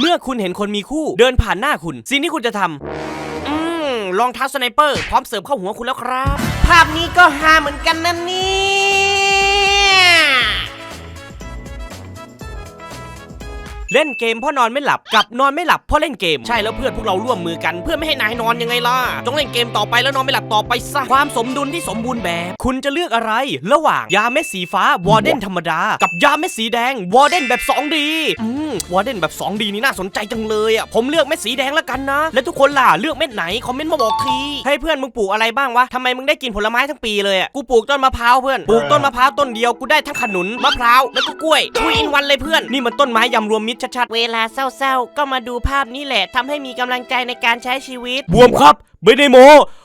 เมื่อคุณเห็นคนมีคู่เดินผ่านหน้าคุณสิ่งที่คุณจะทำอืมรองเท้าสไนเปอร์ พร้อมเสิร์ฟเข้าหัวคุณแล้วครับ ภาพนี้ก็ฮาเหมือนกันนะเนี่ เล่นเกมเพราะนอนไม่หลับกับนอนไม่หลับเพราะเล่นเกม ใช่แล้วเพื่อนพวกเราร่วมมือกันเพื่อไม่ให้นายนอนยังไงล่ะต้องเล่นเกมต่อไปแล้วนอนไม่หลับต่อไปซะความสมดุลที่สมบูรณ์แบบ คุณจะเลือกอะไร ระหว่างยาเม็ดสีฟ้าวอร์เดนธรรมดา กับยาเม็ดสีแดงวอร์เดนแบบ 2D อืมวอร์เดนแบบ 2D นี่น่าสนใจจังเลยอะผมเลือกเม็ดสีแดงแล้วกันนะ และทุกคนล่ะเลือกเม็ดไหนคอมเมนต์มาบอกทีให้เพื่อนมึงปลูกอะไรบ้างวะทำไมมึงได้กินผลไม้ทั้งปีเลยอะกูปลูกต้นมะพร้าวเพื่อนปลูกต้นมะพร้าวต้นเดียวกูได้ทั้งขนุนมะพร้าวแล้วก็กล้วยทุยอินวันเลยเพื่อนนี่มันต้นไม้ยำรวมมิตรชัดๆเวลาเศร้าๆ ก็มาดูภาพนี้แหละทำให้มีกำลังใจในการใช้ชีวิต บวมครับไม่ได้โม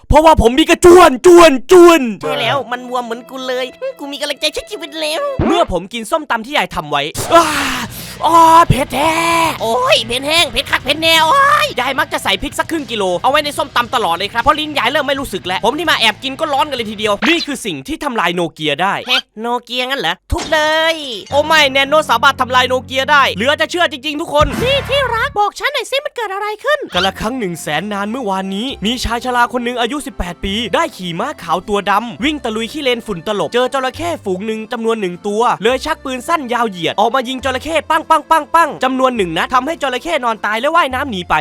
เพราะว่าผมมีกระจวนจวนจวนใช่แล้วมันบวมเหมือนกูเลย กูมีกำลังใจใช้ชีวิตแล้ว เมื่อผมกินส้มตำที่ยายทำไว้อ้า อ๋อเผ็ดแท้โอ้ยเผ็ดแห้งเผ็ดคักเผ็ดแนวโอ้ยยายมักจะใส่พริกสักครึ่งกิโลเอาไว้ในส้มตำตลอดเลยครับเพราะลิ้นยายเริ่มไม่รู้สึกแล้ว ผมที่มาแอบกินก็ร้อนกันเลยทีเดียว นี่คือสิ่งที่ทำลายโนเกียได้เฮ้โนเกียงั้นเหรอทุบเลย โอ้ไม่แนนโนสามารถทำลายโนเกียได้ เหลือจะเชื่อจริงๆทุกคนนี่ที่รักบอกฉันหน่อยสิมันเกิดอะไรขึ้นกันละครั้งหนึ่งแสนนานเมื่อวานนี้ มีชายชราคนหนึ่งอายุ 18 ปี ได้ขี่ม้าขาวตัวดำวิ่งตะลุยขี้เลนฝุ่นตลบ เจอจระเข้ฝูงหนึ่งจำนวนหนึ่งตัว เลยชักปืนสั้นยาวเหยียดออกมายิงจระเข้ปังปังปังปังจำนวนหนึ่งนัดทำให้จระเข้นอนตายและว่ายน้ำหนีไป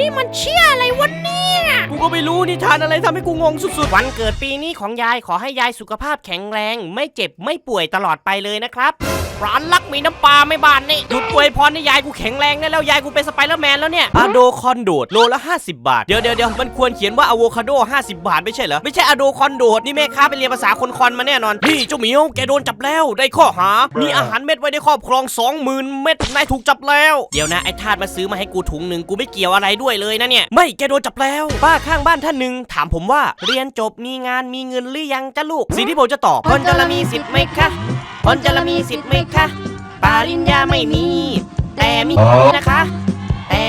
นี่มันเชี่ยอะไรวะเนี่ย กูก็ไม่รู้นิทานอะไรทำให้กูงงสุดๆวันเกิดปีนี้ของยายขอให้ยายสุขภาพแข็งแรง ไม่เจ็บไม่ป่วยตลอดไปเลยนะครับร้านลักมีน้ำปลาไม่บานนี่หยุดอวยพรให้ยายกูแข็งแรงได้แล้วยายกูเป็นสไปเดอร์แมนแล้วเนี่ยอะโดคอนโดดโลละ 50 บาท เดี๋ยวเดี๋ยวเดี๋ยวมันควรเขียนว่าอะโวคาโด 50 บาทไม่ใช่เหรอ ไม่ใช่อะโดคอนโดดนี่แม่ค้าไปเรียนภาษาคนคอนมาแน่นอน นี่เจ้าเหมียวแกโดนจับแล้วได้ข้อหา มีอาหารเม็ดไว้ในครอบครอง 20,000 เม็ดนายถูกจับแล้ว เดี๋ยวนะไอ้ทาสมาซื้อมาให้กูถุงหนึ่งกูไม่เกี่ยวอะไรด้วยเลยนะเนี่ย ไม่แกโดนจับแล้ว ป้าข้างบ้านท่านหนึ่งถามผมว่าเรียนจบมีงานมีเงินหรือยังจ้าลูก สิ่งที่ผมจะตอบคนจะละมีสิทธิ์ไหมคะคนจะละมีสิทธิ์ไหมคะปาริญญาไม่มี แต่มีนะคะ แต่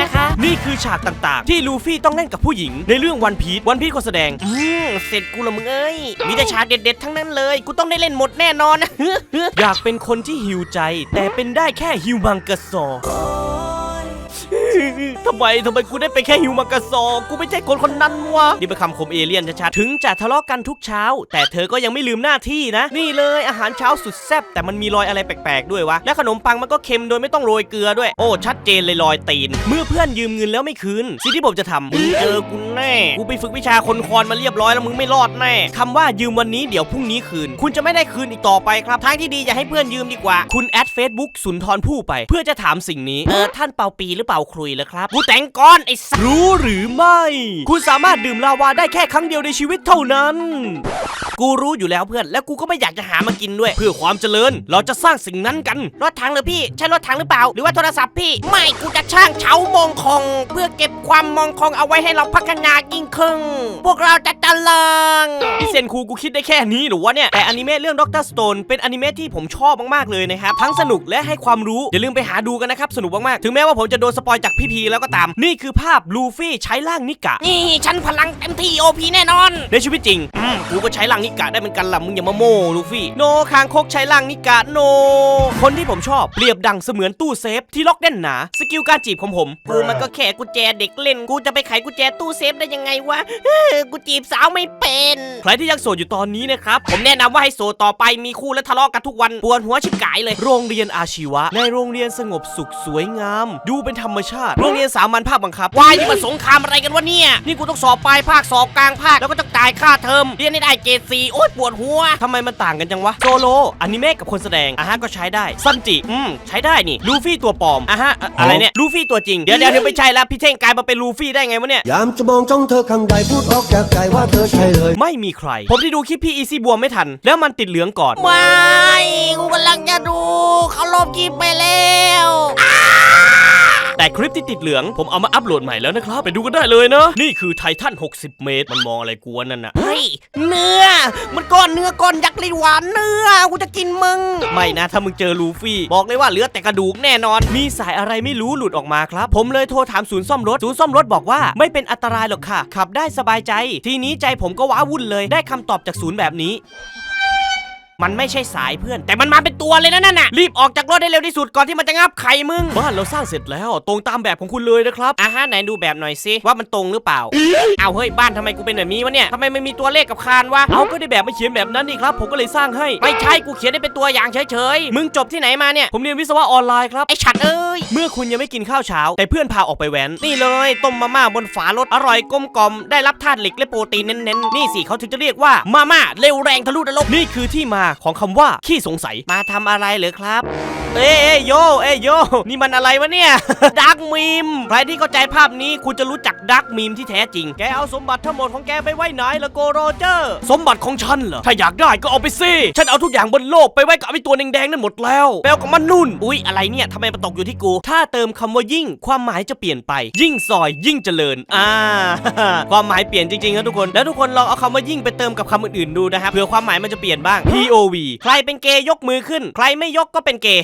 นะคะ นี่คือฉากต่างๆ ที่ลูฟี่ต้องเล่นกับผู้หญิง ในเรื่องวันพี e วันพี e คนแสดง อืมเสร็จกูละมึงเอ้ย มีแต่ฉากเด็ดๆทั้งนั้นเลย กูต้องได้เล่นหมดแน่นอน อยากเป็นคนที่หิวใจ แต่เป็นได้แค่ฮิวมังกะซอ ทำไมทำไมกูได้ไปแค่ฮิวมากาซอ กูไม่ใช่คนคนนั้นวะนี่เป็นคำคมเอเลี่ยนชัดๆถึงจะทะเลาะกันทุกเช้า แต่เธอก็ยังไม่ลืมหน้าที่นะ นี่เลยอาหารเช้าสุดแซ่บแต่มันมีรอยอะไรแปลกๆด้วยวะ และขนมปังมันก็เค็มโดยไม่ต้องโรยเกลือด้วย โอ้ชัดเจนเลยรอยตีน เมื่อเพื่อนยืมเงินแล้วไม่คืนสิ่งที่ผมจะทำมึงเจอกูแน่ กูไปฝึกวิชาคนคอนมาเรียบร้อยแล้วมึงไม่รอดแน่คำว่ายืมวันนี้เดี๋ยวพรุ่งนี้คืน คุณจะไม่ได้คืนอีกต่อไปครับทางที่ดีอย่าให้เพื่อนยืมดีกว่า คุณแอดเฟซบุ๊กสุนทรผู้ไป เพื่อจะถามสิ่งนี้เออท่านเปาปีหรือเปล่าครุยเหรอครับกูแต่งก้อนไอ้สัสรู้หรือไม่ คุณสามารถดื่มลาวาได้แค่ครั้งเดียวในชีวิตเท่านั้น กูรู้อยู่แล้วเพื่อน แล้วกูก็ไม่อยากจะหามากินด้วย เพื่อความเจริญ เราจะสร้างสิ่งนั้นกัน รถถังหรือพี่ ใช่รถถังหรือเปล่า หรือว่าโทรศัพท์พี่ ไม่ กูจะช่างเฉามองคอง เพื่อเก็บความมองคองเอาไว้ให้เราพัฒนายิ่งขึ้นพวกเราจะเจริญพี่เซนคูกูคิดได้แค่นี้หรือวะเนี่ยแต่อนิเมะเรื่องด็อกเตอร์สโตนเป็นอนิเมะที่ผมชอบมากๆเลยนะครับทั้งสนุกและให้ความรู้อย่าลืมไปหาดูกันนะครับสนุกมากๆถึงแม้ว่าผมจะโดนสปอยจากพี่พีแล้วก็ตาม นี่คือภาพลูฟี่ใช้ร่างนิกะ นี่ฉันพลังเต็มที่โอพีแน่นอน ในชีวิตจริง อืมกูก็ใช้ร่างนิกะได้เหมือนกันล่ะมึงอย่ามาโม่ลูฟี่ โนคางคกใช้ร่างนิกะโน คนที่ผมชอบเปรียบดังเสมือนตู้เซฟที่ล็อกแน่นหนา สกิลการจีบของผม กูมันก็แค่กุญแจเด็กเล่น กูจะไปไขกุญแจตู้เซฟได้ยังไงวะเออกูจีบสาวไม่เป็น ใครที่ยังโสดอยู่ตอนนี้นะครับ ผมแนะนำว่าให้โสดต่อไปมีคู่และทะเลาะกันทุกวันปวดหัวชิบกายเลย โรงเรียนอาชีวะ ในโรงเรียนสงบสุขสวยงาม ดูเป็นธรรมชาติโรงเรียนสามัญภาคบังคับวายนี่มันสงครามอะไรกันวะเนี่ย นี่กูต้องสอบปลายภาคสอบกลางภาคแล้วก็ต้องจ่ายค่าเทอมเรียนให้ได้เกรดสีโอ๊ยปวดหัวทำไมมันต่างกันจังวะโซโลอนิเมะกับคนแสดงอะฮะก็ใช้ได้ซันจิอืมใช้ได้นี่ลูฟี่ตัวปลอมอะฮะอะอะไรเนี่ยลูฟี่ตัวจริงเดี๋ยวเดี๋ยวเดี๋ยวไม่ใช่แล้วพี่เท่งกลายมาเป็นลูฟี่ได้ไงวะเนี่ย ยามจะมองจ้องเธอคำใดพูดออกจากใจว่าเธอใช่เลย ไม่มีใคร ผมที่ดูคลิปพี่อีซี่บวมไม่ทัน แล้วมันติดเหลืองก่อน ไม่กูกำลังจะดูเขาลบคลิปไปแล้ว แต่คลิปที่ติดเหลืองผมเอามาอัปโหลดใหม่แล้วนะครับ ไปดูกันได้เลยนะ นี่คือไททัน 60 เมตร มันมองอะไรกวนนั่นน่ะ เฮ้ย เนื้อ มันก้อนเนื้อก้อนยักษ์เลยหวานเนื้อ กูจะกินมึง ไม่นะ ถ้ามึงเจอลูฟี่ บอกเลยว่าเหลือแต่กระดูกแน่นอน มีสายอะไรไม่รู้หลุดออกมาครับ ผมเลยโทรถามศูนย์ซ่อมรถ ศูนย์ซ่อมรถบอกว่าไม่เป็นอันตรายหรอกค่ะ ขับได้สบายใจ ทีนี้ใจผมก็ว้าวุ่นเลย ได้คำตอบจากศูนย์แบบนี้ มันไม่ใช่สายเพื่อน แต่มันมาเป็นตัวเลยนะนั่นน่ะรีบออกจากรถได้เร็วที่สุดก่อนที่มันจะงับไข่มึงบ้านเราสร้างเสร็จแล้วตรงตามแบบของคุณเลยนะครับอะฮะไหนดูแบบหน่อยสิว่ามันตรงหรือเปล่าเอาเฮ้ยบ้านทำไมกูเป็นแบบนี้วะเนี่ยทำไมไม่มีตัวเลขกับคานวะเอาก็ได้แบบไม่เขียนแบบนั้นนี่ครับ ผมก็เลยสร้างให้ไม่ใช่กูเขียนได้เป็นตัวอย่างเฉยๆมึงจบที่ไหนมาเนี่ยผมเรียนวิศวะออนไลน์ครับไอ้ฉัดเอ้ยเมื่อคุณยังไม่กินข้าวเช้า แต่เพื่อนพาออกไปแว้นนี่เลยต้มมาม่าบนฝารถอร่อยกลมกล่อมได้รับธาตุเหล็กและโปรตีนเน้นๆนี่สิเขาถึงจะเรียกว่ามาม่าเร็วแรงทะลุนรกนี่คือที่มาของคำว่าขี้สงสัย มาทำอะไรเหรือครับ เอ้ยเอโยเอ้ยโยนี่มันอะไรวะเนี่ยดักมีมใครที่เข้าใจภาพนี้คุณจะรู้จักดักมีมที่แท้จริง แกเอาสมบัติทั้งหมดของแกไปไว้ไหนละโกโรเจอร์ สมบัติของฉันเหรอถ้าอยากได้ก็เอาไปสิฉันเอาทุกอย่างบนโลกไปไว้กับไอ้ตัวแดงๆนั่นหมดแล้วแปลกับมันนุ่นอุ๊ยอะไรเนี่ยทำไมมันตกอยู่ที่กู ถ้าเติมคำว่ายิ่ง ความหมายจะเปลี่ยนไป ยิ่งซอยยิ่งเจริญอ่าความหมายเปลี่ยนจริงๆนะทุกคนแล้วทุกคนลองเอาคำว่ายิ่งไปเติมกับคำอื่นๆดูนะครับเผื่อความหมายมันจะเปลี่ยนบ้าง POV ใครเป็นเกย์ยกมือขึ้น ใครไม่ยกก็เป็นเกย์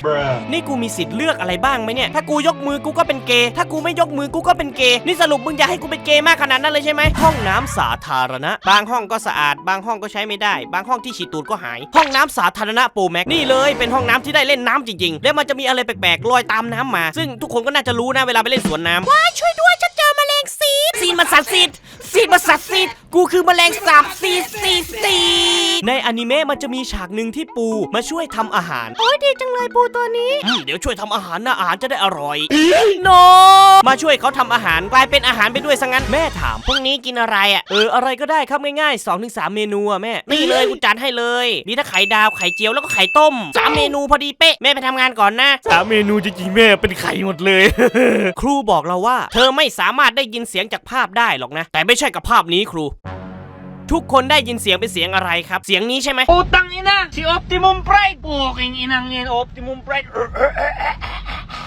นี่กูมีสิทธิ์เลือกอะไรบ้างไหมเนี่ย ถ้ากูยกมือกูก็เป็นเกย์ ถ้ากูไม่ยกมือกูก็เป็นเกย์ นี่สรุปมึงอยากให้กูเป็นเกย์มากขนาดนั้นเลยใช่ไหม ห้องน้ำสาธารณะ บางห้องก็สะอาด บางห้องก็ใช้ไม่ได้ บางห้องที่ฉีดตูดก็หาย ห้องน้ำสาธารณะโปรแม็กนี่เลย เป็นห้องน้ำที่ได้เล่นน้ำจริงๆ แล้วมันจะมีอะไรแปลกๆลอยตามน้ำมา ซึ่งทุกคนก็น่าจะรู้นะเวลาไปเล่นสวนน้ำว้ายช่วยด้วยฉันเจอแมลงซีดซีดมันสัตว์ซีดซีดมันสัตว์ซีดกูคือแมลงสาบซีดซีดซีด ในอนิเมะมันจะมีฉากหนึ่งที่ปูมาช่วยทำอาหาร โอ้ยดีจังเลยปูตัวนี้ อืมเดี๋ยวช่วยทำอาหารนะอาหารจะได้อร่อยโนมาช่วยเขาทำอาหารกลายเป็นอาหารไปด้วยซะงั้นแม่ถามพรุ่งนี้กินอะไรอะ เอออะไรก็ได้ครับง่ายๆ2อถึงสเมนูอะแม่นี่เลยกูจัดให้เลย มีทั้งไข่ดาวไข่เจียวแล้วก็ไข่ต้มสามเมนูพอดีเป๊ะแม่ไปทำงานก่อนนะ สามเมนูจริงๆแม่เป็นไข่หมดเลย ครูบอกเราว่า เธอไม่สามารถได้ยินเสียงจากภาพได้หรอกนะ แต่ไม่ใช่กับภาพนี้ครู ทุกคนได้ยินเสียงเป็นเสียงอะไรครับ เสียงนี้ใช่ไหม Putang ina, si Optimum Pride. Puking inang yan, Optimum Pride.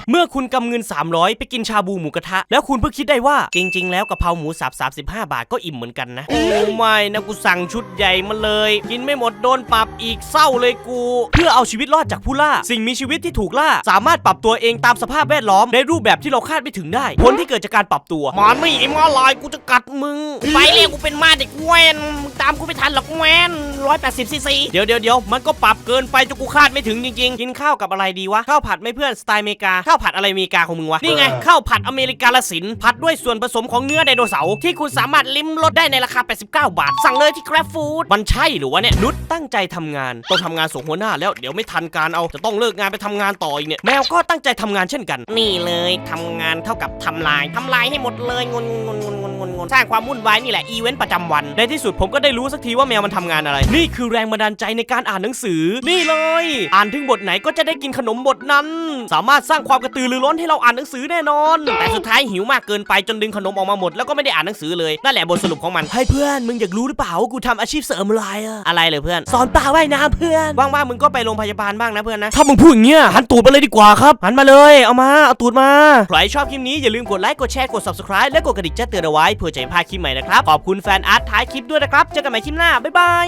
เมื่อคุณกำเงิน 300 ไปกินชาบูหมูกระทะ แล้วคุณเพิ่งคิดได้ว่า จริง ๆ แล้วกะเพราหมูสับ35 บาทก็อิ่มเหมือนกันนะ โอ้ไม่นะกูสั่งชุดใหญ่มาเลย กินไม่หมดโดนปรับอีกเศร้าเลยกู เพื่อเอาชีวิตรอดจากผู้ล่า สิ่งมีชีวิตที่ถูกล่า สามารถปรับตัวเองตามสภาพแวดล้อมในรูปแบบที่เราคาดไม่ถึงได้ผลที่เกิดจากการปรับตัวมานี่ไอ้มาลายกูจะกัดมึง ไปเรียกกูเป็นมาเด็กแวนมึงตามกูไม่ทันหรอกแมนร้อยแปดสิบซีซีเดี๋ยวเดี๋ยวเดี๋ยวมันก็ปรับเกินไปจนกูคาดไม่ถึงจริงๆ กินข้าวกับอะไรดีวะ ข้าวผัดไหม่เพื่อนสไตล์อเมริกา ข้าวผัดอะไรอเมริกาของมึงวะ นี่ไงข้าวผัดอเมริกาละสินผัดด้วยส่วนผสมของเนื้อไดโนเสาร์ที่คุณสามารถลิ้มรสได้ในราคา 89 บาท สั่งเลยที่ Grab Food มันใช่หรือวะเนี่ยนุชตั้งใจทำงานต้องทำงานส่งหัวหน้าแล้วเดี๋ยวไม่ทันการเอาจะต้องเลิกงานไปทำงานต่ออีกเนี่ยแมวก็ตั้งใจทำงานเช่นกัน นี่เลยทำงานเท่ากับทำลายทำลายให้หมดเลยงนงนงนงนงนงนสร้างความวุ่นวายนี่แหละอีเวนต์ประจำวันในที่สุดผมก็ได้รู้สักทีว่าแมวมันทำงานอะไรนี่คือแรงบันดาลใจในการอ่านหนังสือ นี่เลย อ่านถึงบทไหนก็จะได้กินขนมบทนั้น สามารถสร้างความกระตือรือร้นให้เราอ่านหนังสือแน่นอน แต่สุดท้ายหิวมากเกินไปจนดึงขนมออกมาหมดแล้วก็ไม่ได้อ่านหนังสือเลยนั่นแหละบทสรุปของมันให้เพื่อนมึงอยากรู้หรือเปล่าว่ากูทำอาชีพเสริมอะไรอะอะไรเลยเพื่อนสอนปลาว่ายน้ำเพื่อนว่างๆมึงก็ไปโรงพยาบาลบ้างนะเพื่อนนะถ้ามึงพูดอย่างเงี้ยหันตูดมาเลยดีกว่าครับหันมาเลยเอามาเอาตูดมาใครชอบคลิปนี้อย่าลืมกดไลค์กดแชร์กด subscribe และกดกระดิ่งแจ้งเตือนเอาไว้เพื่อจะไม่พลาดคลิปใหม่นะครับขอบคุณแฟนอาร์ตท้ายคลิปด้วยนะครับเจอกันใหม่คลิปหน้าบ๊ายบาย